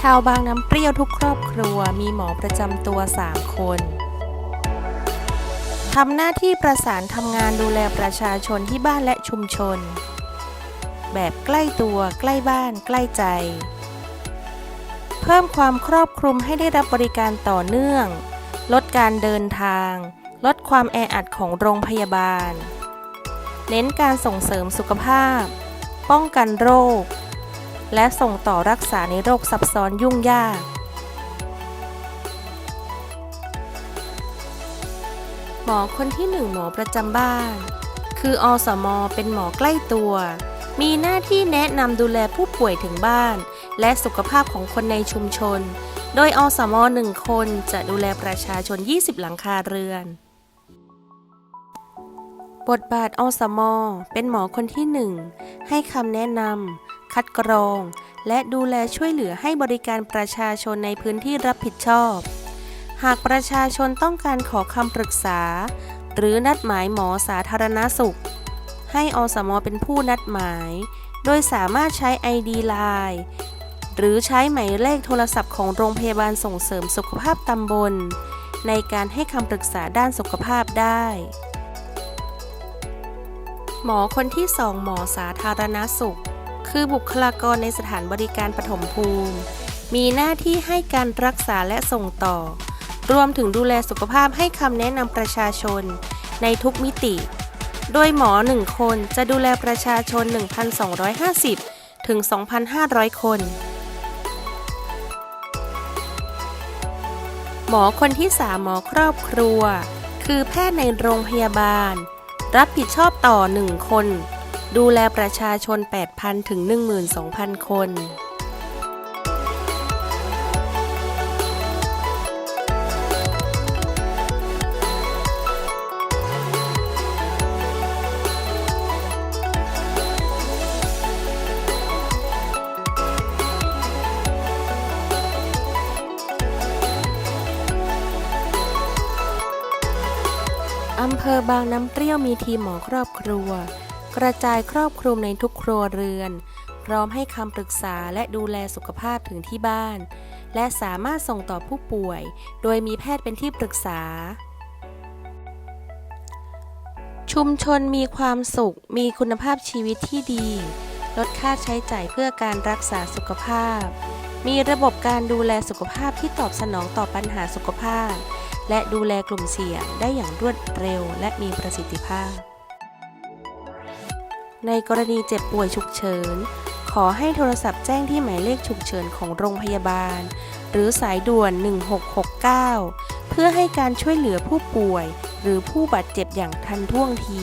ชาวบางน้ำเปรี้ยวทุกครอบครัวมีหมอประจำตัว 3 คนทำหน้าที่ประสานทำงานดูแลประชาชนที่บ้านและชุมชน แบบใกล้ตัวใกล้บ้านใกล้ใจ เพิ่มความครอบคลุมให้ได้รับบริการต่อเนื่อง ลดการเดินทาง ลดความแออัดของโรงพยาบาล เน้นการส่งเสริมสุขภาพ ป้องกันโรค และส่งต่อรักษาในโรคซับซ้อนยุ่งยาก หมอคนที่หนึ่งหมอประจำบ้าน คืออสม เป็นหมอใกล้ตัว มีหน้าที่แนะนำดูแลผู้ป่วยถึงบ้าน และสุขภาพของคนในชุมชน โดยอสมหนึ่งคนจะดูแลประชาชน 20 หลังคาเรือนบทบาทอสม เป็นหมอคนที่หนึ่งให้คำแนะนำ คัดกรอง และดูแลช่วยเหลือให้บริการประชาชนในพื้นที่รับผิดชอบ หากประชาชนต้องการขอคำปรึกษา หรือนัดหมายหมอสาธารณสุข ให้อสมเป็นผู้นัดหมาย โดยสามารถใช้ ID Line หรือใช้หมายเลขโทรศัพท์ของโรงพยาบาลส่งเสริมสุขภาพตำบล ในการให้คำปรึกษาด้านสุขภาพได้ หมอคนที่สองหมอสาธารณสุข คือบุคลากรในสถานบริการปฐมภูมิ มีหน้าที่ให้การรักษาและส่งต่อ รวมถึงดูแลสุขภาพให้คำแนะนำประชาชนในทุกมิติ โดยหมอ 1 คนจะดูแลประชาชน 1,250 ถึง 2,500 คน หมอคนที่ 3 หมอครอบครัว คือแพทย์ในโรงพยาบาล รับผิดชอบต่อ 1 คน ดูแลประชาชน 8,000 ถึง 12,000 คน อำเภอบางน้ำเปรี้ยวมีทีมหมอครอบครัว กระจายครอบคลุมในทุกครัวเรือน พร้อมให้คำปรึกษาและดูแลสุขภาพถึงที่บ้าน และสามารถส่งต่อผู้ป่วย โดยมีแพทย์เป็นที่ปรึกษา ชุมชนมีความสุข มีคุณภาพชีวิตที่ดี ลดค่าใช้จ่ายเพื่อการรักษาสุขภาพ มีระบบการดูแลสุขภาพที่ตอบสนองต่อปัญหาสุขภาพ และดูแลกลุ่มเสี่ยงได้อย่างรวดเร็วและมีประสิทธิภาพ ในกรณีเจ็บป่วยฉุกเฉิน ขอให้โทรศัพท์แจ้งที่หมายเลขฉุกเฉินของโรงพยาบาล หรือสายด่วน 1669 เพื่อให้การช่วยเหลือผู้ป่วย หรือผู้บาดเจ็บอย่างทันท่วงที